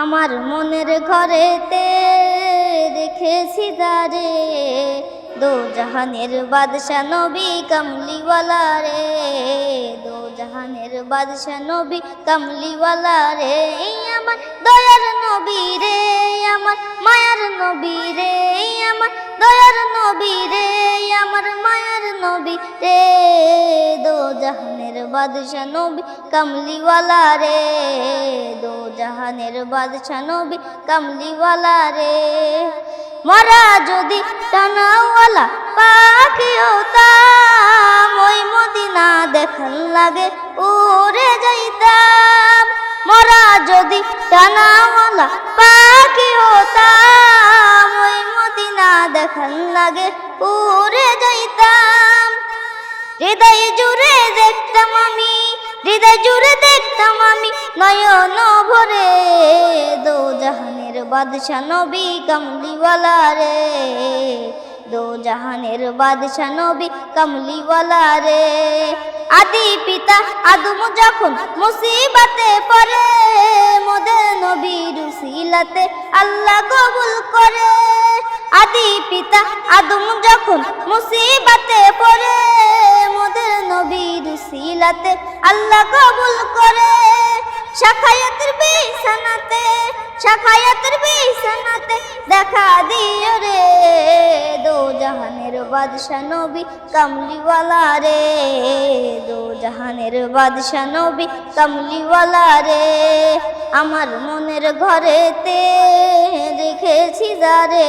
আমার মনের ঘরেতে রেখেছি দারে দো জাহানের বাদশা নবী কামলিওয়ালা রে। দো জাহানের বাদশা নবী কামলিওয়ালা রে। আমার দয়ার নবী রে আমার মায়ার নবী রে। আমার দয়ার নবী রে আমার মায়ার নবী রে। জাহানের বাদশা নবী, কামলিওয়ালা রে। দো জাহানের বাদশা নবী, কামলিওয়ালা রে। মরা যদি টানাওয়ালা পাখিও তাম ওই মদিনা দেখান লাগে উড়ে যাইতাম। মরা যদি টানাওয়ালা পাখিও তাম ওই মদিনা দেখান লাগে উড়ে যাইতাম। জুড়ে দেখতাম আমি নয়ন ভরে, দো জাহানের বাদশা নবী কমলিওয়ালা রে, দো জাহানের বাদশা নবী কমলিওয়ালা রে। আদি পিতা আদম যখন মুসিবতে পড়ে মোদের নবীর উসিলাতে আল্লাহ কবুল করে। আদি পিতা আদম যখন মুসিবতে পড়ে মোদের নবীর সিলাতে আল্লাহ কবুল করে। শাখায়াতের বিছানাতে শাখায়াতের বিছানাতে দেখা দিও রে। দো জাহানের বাদশা নবী কামলিওয়ালা রে। দো জাহানের বাদশা নবী কামলিওয়ালা রে। আমার মনের ঘরেতে রেখেছি যারে